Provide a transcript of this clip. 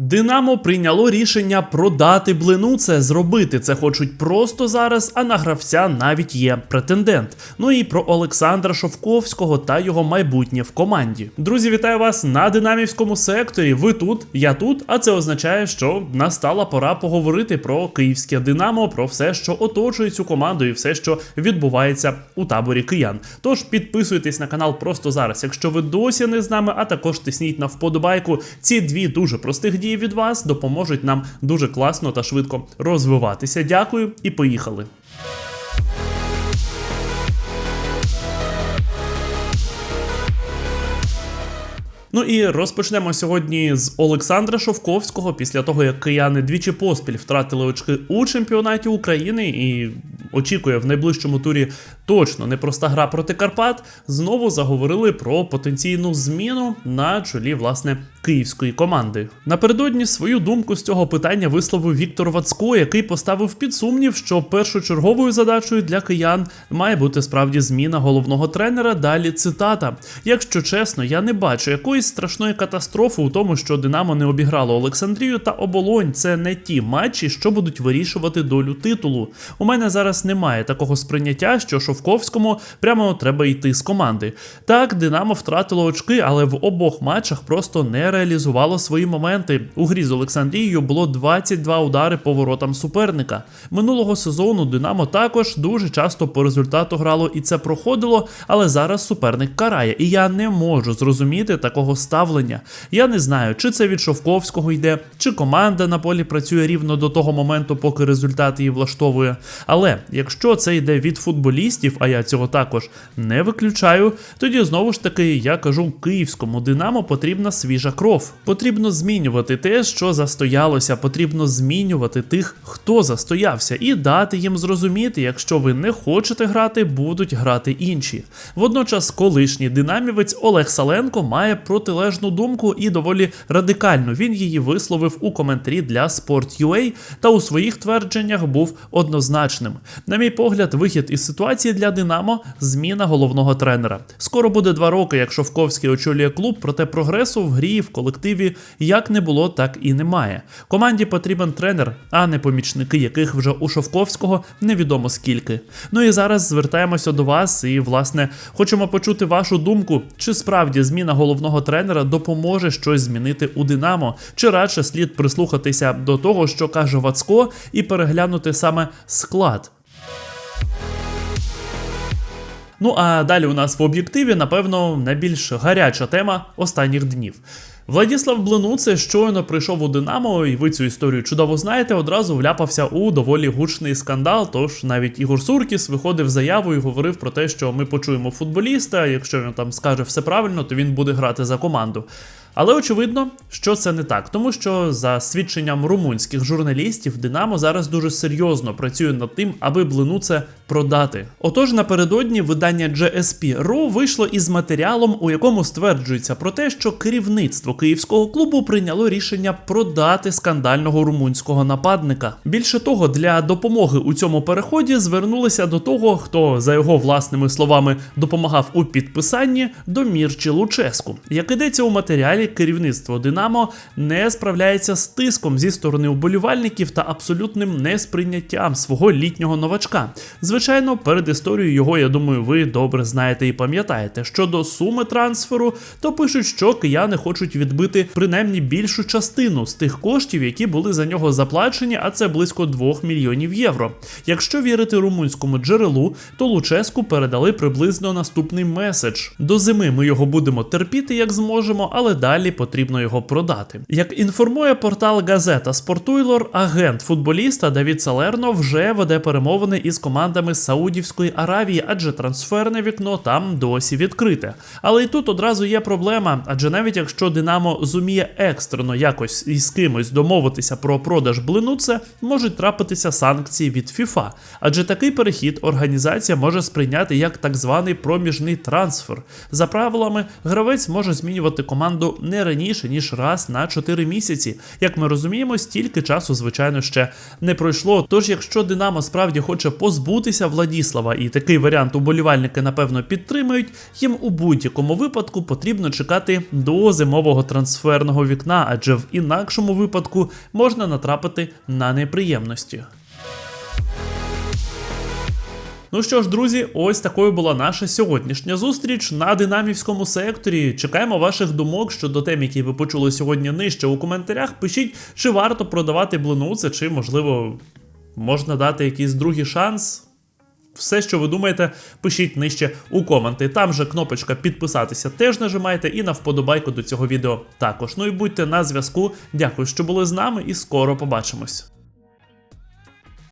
Динамо прийняло рішення продати блину. Це зробити. Це хочуть просто зараз, а на гравця навіть є претендент. Ну і про Олександра Шовковського та його майбутнє в команді. Друзі, вітаю вас на динамівському секторі. Ви тут, я тут. А це означає, що настала пора поговорити про київське Динамо, про все, що оточує цю команду, і все, що відбувається у таборі киян. Тож підписуйтесь на канал просто зараз, якщо ви досі не з нами, а також тисніть на вподобайку. Ці дві дуже простих дії від вас допоможуть нам дуже класно та швидко розвиватися. Дякую і поїхали. Ну і розпочнемо сьогодні з Олександра Шовковського після того, як кияни двічі поспіль втратили очки у чемпіонаті України і очікує в найближчому турі точно непроста гра проти Карпат. Знову заговорили про потенційну зміну на чолі власне київської команди. Напередодні свою думку з цього питання висловив Віктор Вацько, який поставив під сумнів, що першочерговою задачею для киян має бути справді зміна головного тренера. Далі цитата: якщо чесно, я не бачу якоїсь страшної катастрофи у тому, що Динамо не обіграло Олександрію та Оболонь. Це не ті матчі, що будуть вирішувати долю титулу. У мене зараз немає такого сприйняття, що Шовковському прямо треба йти з команди. Так, Динамо втратило очки, але в обох матчах просто не реалізувало свої моменти. У грі з Олександрією було 22 удари по воротам суперника. Минулого сезону Динамо також дуже часто по результату грало і це проходило, але зараз суперник карає. І я не можу зрозуміти такого ставлення. Я не знаю, чи це від Шовковського йде, чи команда на полі працює рівно до того моменту, поки результат її влаштовує. Але якщо це йде від футболістів, а я цього також не виключаю, тоді знову ж таки я кажу київському Динамо потрібна свіжа кров. Потрібно змінювати те, що застоялося, потрібно змінювати тих, хто застоявся, і дати їм зрозуміти, якщо ви не хочете грати, будуть грати інші. Водночас, колишній динамівець Олег Саленко має протилежну думку і доволі радикальну. Він її висловив у коментарі для Sport.ua та у своїх твердженнях був однозначним. На мій погляд, вихід із ситуації для Динамо зміна головного тренера. Скоро буде два роки, як Шовковський очолює клуб, проте прогресу в грі в колективі як не було, так і немає. Команді потрібен тренер, а не помічники, яких вже у Шовковського невідомо скільки. Ну і зараз звертаємося до вас і, власне, хочемо почути вашу думку, чи справді зміна головного тренера допоможе щось змінити у Динамо, чи радше слід прислухатися до того, що каже Вацко, і переглянути саме склад. Ну а далі у нас в об'єктиві, напевно, найбільш гаряча тема останніх днів. Владіслав Блинуце щойно прийшов у Динамо, і ви цю історію чудово знаєте, одразу вляпався у доволі гучний скандал. Тож навіть Ігор Суркіс виходив заяву і говорив про те, що ми почуємо футболіста. Якщо він там скаже все правильно, то він буде грати за команду. Але очевидно, що це не так, тому що за свідченням румунських журналістів Динамо зараз дуже серйозно працює над тим, аби Блинуце продати. Отож, напередодні видання GSP.ru вийшло із матеріалом, у якому стверджується про те, що керівництво київського клубу прийняло рішення продати скандального румунського нападника. Більше того, для допомоги у цьому переході звернулися до того, хто за його власними словами допомагав у підписанні до Мірчі Луческу. Як ідеться у матеріалі, керівництво Динамо не справляється з тиском зі сторони уболівальників та абсолютним несприйняттям свого літнього новачка. Звичайно, перед історією його, я думаю, ви добре знаєте і пам'ятаєте. Щодо суми трансферу, то пишуть, що кияни хочуть відбити принаймні більшу частину з тих коштів, які були за нього заплачені, а це близько 2 мільйонів євро. Якщо вірити румунському джерелу, то Луческу передали приблизно наступний меседж: до зими ми його будемо терпіти, як зможемо, але далі потрібно його продати. Як інформує портал Газета Спортуйлор, агент футболіста Давід Салерно вже веде перемовини із командами Саудівської Аравії, адже трансферне вікно там досі відкрите. Але і тут одразу є проблема, адже навіть якщо Динамо зуміє екстрено якось із кимось домовитися про продаж блинуце, можуть трапитися санкції від ФІФА, адже такий перехід організація може сприйняти як так званий проміжний трансфер. За правилами, гравець може змінювати команду не раніше ніж раз на 4 місяці. Як ми розуміємо, стільки часу, звичайно, ще не пройшло. Тож, якщо Динамо справді хоче позбутися Владіслава, і такий варіант уболівальники напевно підтримують, їм у будь-якому випадку потрібно чекати до зимового трансферного вікна, адже в інакшому випадку можна натрапити на неприємності. Ну що ж, друзі, ось такою була наша сьогоднішня зустріч на динамівському секторі. Чекаємо ваших думок щодо тем, які ви почули сьогодні нижче у коментарях. Пишіть, чи варто продавати блинуце, чи можливо можна дати якийсь другий шанс. Все, що ви думаєте, пишіть нижче у коменти. Там же кнопочка підписатися теж нажимайте і на вподобайку до цього відео також. Ну і будьте на зв'язку. Дякую, що були з нами, і скоро побачимось.